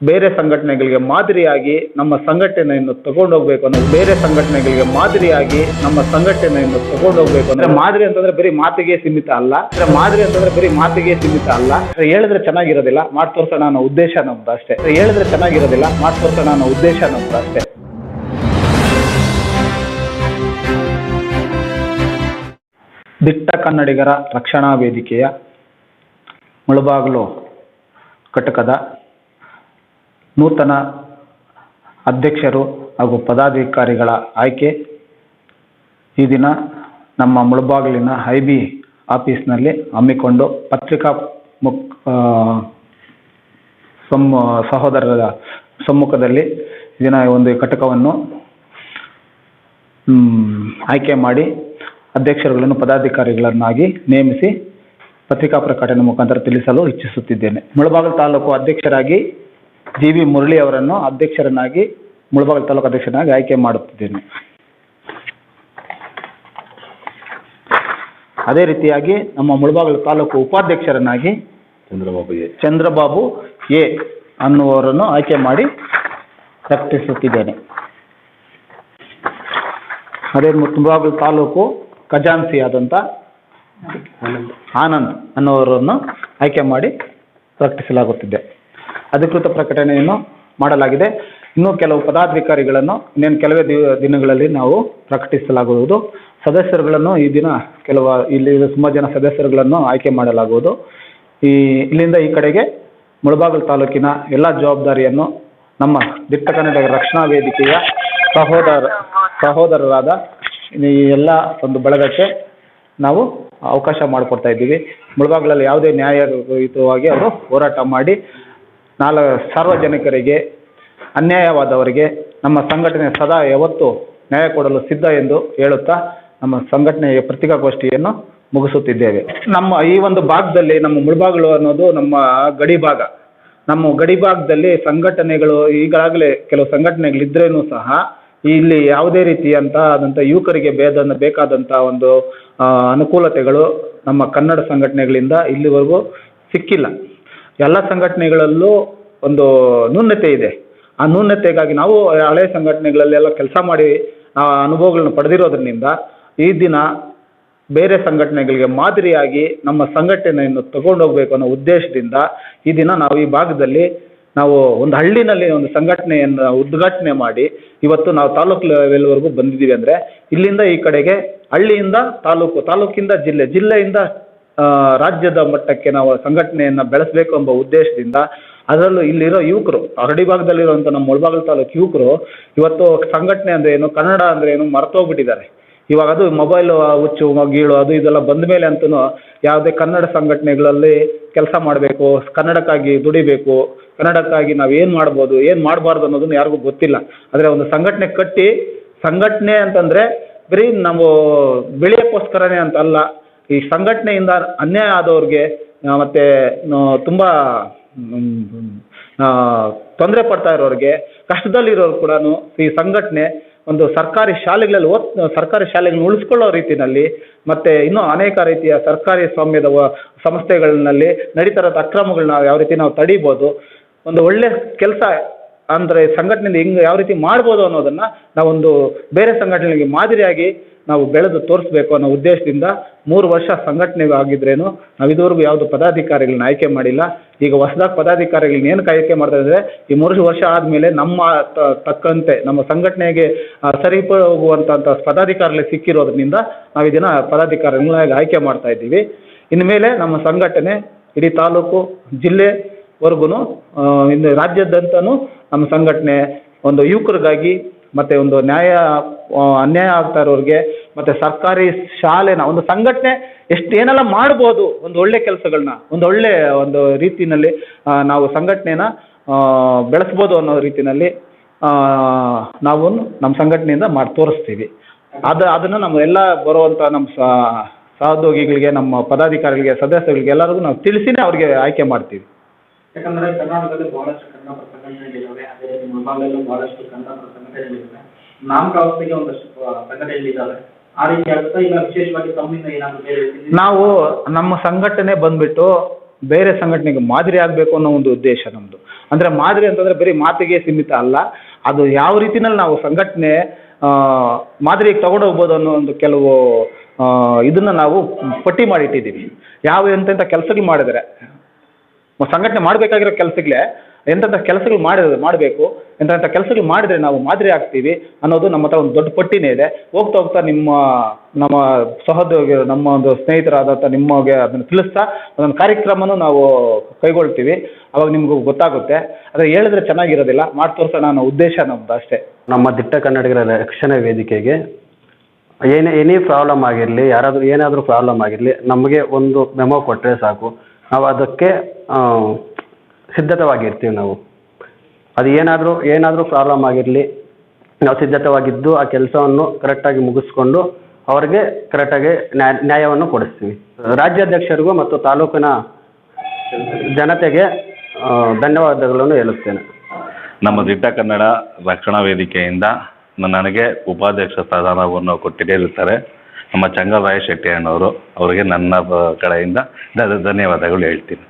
ಬೇರೆ ಸಂಘಟನೆಗಳಿಗೆ ಮಾದರಿಯಾಗಿ ನಮ್ಮ ಸಂಘಟನೆಯನ್ನು ತಗೊಂಡೋಗ್ಬೇಕು ಅನ್ನೋದು ಬೇರೆ ಸಂಘಟನೆಗಳಿಗೆ ಮಾದರಿಯಾಗಿ ನಮ್ಮ ಸಂಘಟನೆಯನ್ನು ತಗೊಂಡೋಗ್ಬೇಕು ಅಂದ್ರೆ ಮಾದರಿ ಅಂತಂದ್ರೆ ಬರೀ ಮಾತಿಗೆ ಸೀಮಿತ ಅಲ್ಲ. ಅಂದ್ರೆ ಮಾದರಿ ಅಂತಂದ್ರೆ ಬರೀ ಮಾತಿಗೆ ಸೀಮಿತ ಅಲ್ಲ. ಹೇಳಿದ್ರೆ ಚೆನ್ನಾಗಿರೋದಿಲ್ಲ ಮಾಡಿ ತೋರ್ಸೋಣ ಅನ್ನೋ ಉದ್ದೇಶ ನಮ್ದು ಅಷ್ಟೇ. ಹೇಳಿದ್ರೆ ಚೆನ್ನಾಗಿರೋದಿಲ್ಲ ಮಾಡಿ ತೋರ್ಸೋಣ ಅನ್ನೋ ಉದ್ದೇಶ ನಮ್ದು ಅಷ್ಟೇ. ದಿಟ್ಟ ಕನ್ನಡಿಗರ ರಕ್ಷಣಾ ವೇದಿಕೆಯ ಮುಳಬಾಗಿಲು ಘಟಕದ ನೂತನ ಅಧ್ಯಕ್ಷರು ಹಾಗೂ ಪದಾಧಿಕಾರಿಗಳ ಆಯ್ಕೆ. ಈ ದಿನ ನಮ್ಮ ಮುಳಬಾಗಿಲಿನ ಐ ಬಿ ಆಫೀಸ್ನಲ್ಲಿ ಹಮ್ಮಿಕೊಂಡು ಪತ್ರಿಕಾ ಮುಖ ಸಮ್ಮ ಸಹೋದರರ ಸಮ್ಮುಖದಲ್ಲಿ ದಿನ ಒಂದು ಘಟಕವನ್ನು ಆಯ್ಕೆ ಮಾಡಿ ಅಧ್ಯಕ್ಷರುಗಳನ್ನು ಪದಾಧಿಕಾರಿಗಳನ್ನಾಗಿ ನೇಮಿಸಿ ಪತ್ರಿಕಾ ಪ್ರಕಟಣೆ ಮುಖಾಂತರ ತಿಳಿಸಲು ಇಚ್ಛಿಸುತ್ತಿದ್ದೇನೆ. ಮುಳಬಾಗಿಲು ತಾಲೂಕು ಅಧ್ಯಕ್ಷರಾಗಿ ಜಿ ವಿ ಮುರಳಿ ಅವರನ್ನು ಅಧ್ಯಕ್ಷರನ್ನಾಗಿ ಮುಳಬಾಗಿಲು ತಾಲೂಕು ಅಧ್ಯಕ್ಷರನ್ನಾಗಿ ಆಯ್ಕೆ ಮಾಡುತ್ತಿದ್ದೇನೆ. ಅದೇ ರೀತಿಯಾಗಿ ನಮ್ಮ ಮುಳಬಾಗಿಲು ತಾಲೂಕು ಉಪಾಧ್ಯಕ್ಷರನ್ನಾಗಿ ಚಂದ್ರಬಾಬು ಎ. ಚಂದ್ರಬಾಬು ಎ ಅನ್ನುವರನ್ನು ಆಯ್ಕೆ ಮಾಡಿ ಪ್ರಕಟಿಸುತ್ತಿದ್ದೇನೆ. ಅದೇ ಮುಳಬಾಗಿಲು ತಾಲೂಕು ಖಜಾನ್ಸಿ ಆದಂಥ ಆನಂದ್ ಅನ್ನುವರನ್ನು ಆಯ್ಕೆ ಮಾಡಿ ಪ್ರಕಟಿಸಲಾಗುತ್ತಿದೆ. ಅಧಿಕೃತ ಪ್ರಕಟಣೆಯನ್ನು ಮಾಡಲಾಗಿದೆ. ಇನ್ನೂ ಕೆಲವು ಪದಾಧಿಕಾರಿಗಳನ್ನು ಇನ್ನೇನು ಕೆಲವೇ ದಿನಗಳಲ್ಲಿ ನಾವು ಪ್ರಕಟಿಸಲಾಗುವುದು. ಸದಸ್ಯರುಗಳನ್ನು ಈ ದಿನ ಕೆಲವು, ಇಲ್ಲಿ ಸುಮಾರು ಜನ ಸದಸ್ಯರುಗಳನ್ನು ಆಯ್ಕೆ ಮಾಡಲಾಗುವುದು. ಈ, ಇಲ್ಲಿಂದ ಈ ಕಡೆಗೆ ಮುಳಬಾಗಿಲು ತಾಲೂಕಿನ ಎಲ್ಲ ಜವಾಬ್ದಾರಿಯನ್ನು ನಮ್ಮ ದಿಟ್ಟ ಕನ್ನಡ ರಕ್ಷಣಾ ವೇದಿಕೆಯ ಸಹೋದರ, ಸಹೋದರರಾದ ಈ ಎಲ್ಲ ಒಂದು ಬಳಗಕ್ಕೆ ನಾವು ಅವಕಾಶ ಮಾಡಿಕೊಡ್ತಾ ಇದ್ದೀವಿ. ಮುಳಬಾಗಲಲ್ಲಿ ಯಾವುದೇ ನ್ಯಾಯಯುತವಾಗಿ ಅವರು ಹೋರಾಟ ಮಾಡಿ ನಾಲ್ ಸಾರ್ವಜನಿಕರಿಗೆ, ಅನ್ಯಾಯವಾದವರಿಗೆ ನಮ್ಮ ಸಂಘಟನೆ ಸದಾ ಯಾವತ್ತೂ ನ್ಯಾಯ ಕೊಡಲು ಸಿದ್ಧ ಎಂದು ಹೇಳುತ್ತಾ ನಮ್ಮ ಸಂಘಟನೆಯ ಪತ್ರಿಕಾಗೋಷ್ಠಿಯನ್ನು ಮುಗಿಸುತ್ತಿದ್ದೇವೆ. ನಮ್ಮ ಈ ಒಂದು ಭಾಗದಲ್ಲಿ ನಮ್ಮ ಮುಳಬಾಗಿಲು ಅನ್ನೋದು ನಮ್ಮ ಗಡಿ ಭಾಗ. ನಮ್ಮ ಗಡಿ ಭಾಗದಲ್ಲಿ ಸಂಘಟನೆಗಳು ಈಗಾಗಲೇ ಕೆಲವು ಸಂಘಟನೆಗಳಿದ್ರೇನೂ ಸಹ ಇಲ್ಲಿ ಯಾವುದೇ ರೀತಿಯಂತಹ ಆದಂಥ ಯುವಕರಿಗೆ ಬೇದ ಬೇಕಾದಂಥ ಒಂದು ಅನುಕೂಲತೆಗಳು ನಮ್ಮ ಕನ್ನಡ ಸಂಘಟನೆಗಳಿಂದ ಇಲ್ಲಿವರೆಗೂ ಸಿಕ್ಕಿಲ್ಲ. ಎಲ್ಲ ಸಂಘಟನೆಗಳಲ್ಲೂ ಒಂದು ನ್ಯೂನತೆ ಇದೆ. ಆ ನ್ಯೂನತೆಗಾಗಿ ನಾವು ಹಳೆ ಸಂಘಟನೆಗಳಲ್ಲೆಲ್ಲ ಕೆಲಸ ಮಾಡಿ, ಆ ಅನುಭವಗಳನ್ನ ಪಡೆದಿರೋದ್ರಿಂದ ಈ ದಿನ ಬೇರೆ ಸಂಘಟನೆಗಳಿಗೆ ಮಾದರಿಯಾಗಿ ನಮ್ಮ ಸಂಘಟನೆಯನ್ನು ತಗೊಂಡೋಗ್ಬೇಕು ಅನ್ನೋ ಉದ್ದೇಶದಿಂದ ಈ ದಿನ ನಾವು ಈ ಭಾಗದಲ್ಲಿ ನಾವು ಒಂದು ಹಳ್ಳಿನಲ್ಲಿ ಒಂದು ಸಂಘಟನೆಯನ್ನು ಉದ್ಘಾಟನೆ ಮಾಡಿ ಇವತ್ತು ನಾವು ತಾಲೂಕು ಲೆವೆಲ್ವರೆಗೂ ಬಂದಿದ್ದೀವಿ ಅಂದರೆ ಇಲ್ಲಿಂದ ಈ ಕಡೆಗೆ ಹಳ್ಳಿಯಿಂದ ತಾಲೂಕು, ತಾಲೂಕಿಂದ ಜಿಲ್ಲೆ, ಜಿಲ್ಲೆಯಿಂದ ರಾಜ್ಯದ ಮಟ್ಟಕ್ಕೆ ನಾವು ಸಂಘಟನೆಯನ್ನು ಬೆಳೆಸಬೇಕು ಎಂಬ ಉದ್ದೇಶದಿಂದ ಅದರಲ್ಲೂ ಇಲ್ಲಿರೋ ಯುವಕರು ಹರಡಿ ಭಾಗದಲ್ಲಿರುವಂಥ ನಮ್ಮ ಮುಳಬಾಗಿಲು ತಾಲೂಕು ಯುವಕರು ಇವತ್ತು ಸಂಘಟನೆ ಅಂದ್ರೆ ಏನು, ಕನ್ನಡ ಅಂದ್ರೆ ಏನು ಮರ್ತೋಗ್ಬಿಟ್ಟಿದ್ದಾರೆ ಇವಾಗ ಅದು ಮೊಬೈಲ್ ಹುಚ್ಚು ಗೀಳು ಅದು ಇದೆಲ್ಲ ಬಂದ ಮೇಲೆ ಅಂತೂ ಯಾವುದೇ ಕನ್ನಡ ಸಂಘಟನೆಗಳಲ್ಲಿ ಕೆಲಸ ಮಾಡಬೇಕು, ಕನ್ನಡಕ್ಕಾಗಿ ದುಡಿಬೇಕು, ಕನ್ನಡಕ್ಕಾಗಿ ನಾವು ಏನು ಮಾಡ್ಬೋದು, ಏನು ಮಾಡಬಾರ್ದು ಅನ್ನೋದನ್ನು ಯಾರಿಗೂ ಗೊತ್ತಿಲ್ಲ. ಆದರೆ ಒಂದು ಸಂಘಟನೆ ಕಟ್ಟಿ, ಸಂಘಟನೆ ಅಂತಂದರೆ ಬರೀ ನಾವು ಬೆಳೆಯೋಕ್ಕೋಸ್ಕರನೇ ಅಂತ ಅಲ್ಲ ಈ ಸಂಘಟನೆಯಿಂದ ಅನ್ಯಾಯ ಆದವ್ರಿಗೆ ಮತ್ತೆ ತುಂಬಾ ತೊಂದರೆ ಪಡ್ತಾ ಇರೋರಿಗೆ, ಕಷ್ಟದಲ್ಲಿರೋರು ಕೂಡ ಈ ಸಂಘಟನೆ ಒಂದು ಸರ್ಕಾರಿ ಶಾಲೆಗಳಲ್ಲಿ ಓದ್, ಸರ್ಕಾರಿ ಶಾಲೆಗಳನ್ನ ಉಳಿಸ್ಕೊಳ್ಳೋ ರೀತಿಯಲ್ಲಿ ಮತ್ತೆ ಇನ್ನೂ ಅನೇಕ ರೀತಿಯ ಸರ್ಕಾರಿ ಸ್ವಾಮ್ಯದ ಸಂಸ್ಥೆಗಳಲ್ಲಿ ನಡೀತಾ ಇರೋ ಅಕ್ರಮಗಳನ್ನ ಯಾವ ರೀತಿ ನಾವು ತಡಿಬೋದು, ಒಂದು ಒಳ್ಳೆ ಕೆಲಸ ಅಂದರೆ ಸಂಘಟನೆಯಿಂದ ಹೆಂಗೆ ಯಾವ ರೀತಿ ಮಾಡ್ಬೋದು ಅನ್ನೋದನ್ನು ನಾವೊಂದು ಬೇರೆ ಸಂಘಟನೆಗಳಿಗೆ ಮಾದರಿಯಾಗಿ ನಾವು ಬೆಳೆದು ತೋರಿಸ್ಬೇಕು ಅನ್ನೋ ಉದ್ದೇಶದಿಂದ ಮೂರು ವರ್ಷ ಸಂಘಟನೆ ಆಗಿದ್ರೇನು ನಾವು ಇದುವರೆಗೂ ಯಾವುದು ಪದಾಧಿಕಾರಿಗಳನ್ನ ಆಯ್ಕೆ ಮಾಡಿಲ್ಲ. ಈಗ ಹೊಸದಾಗಿ ಪದಾಧಿಕಾರಿಗಳನ್ನ ಏನಕ್ಕೆ ಆಯ್ಕೆ ಮಾಡ್ತಾ ಈ ಮೂರು ವರ್ಷ ಆದಮೇಲೆ ನಮ್ಮ ತಕ್ಕಂತೆ, ನಮ್ಮ ಸಂಘಟನೆಗೆ ಸರಿಪೋಗುವಂಥ ಪದಾಧಿಕಾರಿಗಳು ಸಿಕ್ಕಿರೋದ್ರಿಂದ ನಾವು ಇದನ್ನ ಪದಾಧಿಕಾರಿಗಳನ್ನ ಆಯ್ಕೆ ಮಾಡ್ತಾ ಇದ್ದೀವಿ. ಇನ್ಮೇಲೆ ನಮ್ಮ ಸಂಘಟನೆ, ಇಡೀ ತಾಲೂಕು ಜಿಲ್ಲೆವರೆಗೂ ಇನ್ನು ರಾಜ್ಯಾದ್ಯಂತನೂ ನಮ್ಮ ಸಂಘಟನೆ ಒಂದು ಯುವಕರಿಗಾಗಿ ಮತ್ತೆ ಒಂದು ನ್ಯಾಯ ಅನ್ಯಾಯ ಆಗ್ತಾ ಇರೋರಿಗೆ, ಮತ್ತೆ ಸರ್ಕಾರಿ ಶಾಲೆನ, ಒಂದು ಸಂಘಟನೆ ಎಷ್ಟು ಏನೆಲ್ಲ ಮಾಡ್ಬೋದು, ಒಂದು ಒಳ್ಳೆ ಕೆಲಸಗಳನ್ನ ಒಂದು ಒಳ್ಳೆ ಒಂದು ರೀತಿನಲ್ಲಿ ನಾವು ಸಂಘಟನೆನ ಬೆಳೆಸ್ಬೋದು ಅನ್ನೋ ರೀತಿನಲ್ಲಿ ನಾವು ನಮ್ಮ ಸಂಘಟನೆಯಿಂದ ಮಾಡಿ ತೋರಿಸ್ತೀವಿ. ಅದು, ಅದನ್ನು ನಮ್ಮ ಎಲ್ಲ ಬರುವಂಥ ನಮ್ಮ ಸಹೋದ್ಯೋಗಿಗಳಿಗೆ, ನಮ್ಮ ಪದಾಧಿಕಾರಿಗಳಿಗೆ, ಸದಸ್ಯರಿಗೆ ಎಲ್ಲರಿಗೂ ನಾವು ತಿಳಿಸಿನೇ ಅವ್ರಿಗೆ ಆಯ್ಕೆ ಮಾಡ್ತೀವಿ. ಯಾಕಂದ್ರೆ ಕರ್ನಾಟಕದಲ್ಲಿ ಬಹಳಷ್ಟು ಕನ್ನಡ ಪರ ಸಂಘಟನೆಗಳಿದ್ದಾವೆ ಅದೇ ರೀತಿ ಮುಳಬಾಗಿಲಲ್ಲೂ ಬಹಳಷ್ಟು ಕನ್ನಡ ಸಂಘಟನೆಗಳಿದ್ದಾವೆ ನಾಮಕಾವಸ್ಥೆಗೆ ಒಂದಷ್ಟು, ಆ ರೀತಿ ಆಗುತ್ತಾ ಇಲ್ಲ? ವಿಶೇಷವಾಗಿ ತಮ್ಮಿಂದ ಏನಾದರೂ ಬೇರೆ ನಾವು ನಮ್ಮ ಸಂಘಟನೆ ಬಂದ್ಬಿಟ್ಟು ಬೇರೆ ಸಂಘಟನೆಗೆ ಮಾದರಿ ಆಗಬೇಕು ಅನ್ನೋ ಒಂದು ಉದ್ದೇಶ ನಮ್ಮದು ಅಂದ್ರೆ ಮಾದರಿ ಅಂತಂದ್ರೆ ಬರೀ ಮಾತಿಗೆ ಸೀಮಿತ ಅಲ್ಲ. ಅದು ಯಾವ ರೀತಿನಲ್ಲಿ ನಾವು ಸಂಘಟನೆ ಮಾದರಿಗೆ ತಗೊಂಡು ಹೋಗ್ಬೋದು ಅನ್ನೋ ಒಂದು ಕೆಲವು ಇದನ್ನ ನಾವು ಪಟ್ಟಿ ಮಾಡಿಟ್ಟಿದ್ದೀವಿ. ಯಾವ ಎಂತೆಂಥ ಕೆಲಸಗಳು ಮಾಡಿದರೆ ಸಂಘಟನೆ ಮಾಡಬೇಕಾಗಿರೋ ಕೆಲಸಗಳೇ ಎಂತೆಂಥ ಕೆಲಸಗಳು ಮಾಡಿ ಮಾಡಬೇಕು, ಎಂತೆಂಥ ಕೆಲಸಗಳು ಮಾಡಿದರೆ ನಾವು ಮಾದರಿ ಆಗ್ತೀವಿ ಅನ್ನೋದು ನಮ್ಮ ಹತ್ರ ಒಂದು ದೊಡ್ಡ ಪಟ್ಟಿನೇ ಇದೆ. ಹೋಗ್ತಾ ಹೋಗ್ತಾ ನಿಮ್ಮ, ನಮ್ಮ ಸಹೋದ್ಯೋಗಿ, ನಮ್ಮ ಒಂದು ಸ್ನೇಹಿತರಾದಂಥ ನಿಮಗೆ ಅದನ್ನು ತಿಳಿಸ್ತಾ ಅದೊಂದು ಕಾರ್ಯಕ್ರಮನೂ ನಾವು ಕೈಗೊಳ್ತೀವಿ. ಅವಾಗ ನಿಮಗೂ ಗೊತ್ತಾಗುತ್ತೆ. ಆದರೆ ಹೇಳಿದ್ರೆ ಚೆನ್ನಾಗಿರೋದಿಲ್ಲ. ಮಾಡಿ ತೋರಿಸೋಣ ಅನ್ನೋ ಉದ್ದೇಶ ನಮ್ದು ಅಷ್ಟೇ. ನಮ್ಮ ದಿಟ್ಟ ಕನ್ನಡಿಗರ ರಕ್ಷಣೆ ವೇದಿಕೆಗೆ ಏನೇ ಏನೇ ಪ್ರಾಬ್ಲಮ್ ಆಗಿರಲಿ, ಯಾರಾದರೂ ಏನಾದರೂ ಪ್ರಾಬ್ಲಮ್ ಆಗಿರಲಿ, ನಮಗೆ ಒಂದು ಮೆಮೊ ಕೊಟ್ಟರೆ ಸಾಕು. ನಾವು ಅದಕ್ಕೆ ಸಿದ್ಧತವಾಗಿರ್ತೀವಿ ನಾವು. ಅದು ಏನಾದರೂ ಏನಾದರೂ ಪ್ರಾಬ್ಲಮ್ ಆಗಿರಲಿ, ನಾವು ಸಿದ್ಧತವಾಗಿದ್ದು ಆ ಕೆಲಸವನ್ನು ಕರೆಕ್ಟಾಗಿ ಮುಗಿಸ್ಕೊಂಡು ಅವರಿಗೆ ಕರೆಕ್ಟಾಗಿ ನ್ಯಾಯ ನ್ಯಾಯವನ್ನು ಕೊಡಿಸ್ತೀವಿ. ರಾಜ್ಯಾಧ್ಯಕ್ಷರಿಗೂ ಮತ್ತು ತಾಲೂಕಿನ ಜನತೆಗೆ ಧನ್ಯವಾದಗಳನ್ನು ಹೇಳುತ್ತೇನೆ. ನಮ್ಮ ದಿಟ್ಟ ಕನ್ನಡ ರಕ್ಷಣಾ ವೇದಿಕೆಯಿಂದ ನನಗೆ ಉಪಾಧ್ಯಕ್ಷ ಸ್ಥಾನವನ್ನು ಕೊಟ್ಟಿರುತ್ತಾರೆ ನಮ್ಮ ಚಂಗರಾಯ ಶೆಟ್ಟಿ ಅಣ್ಣವರು ಅವರಿಗೆ ನನ್ನ ಕಡೆಯಿಂದ ಧನ್ಯವಾದಗಳು ಹೇಳ್ತೀನಿ.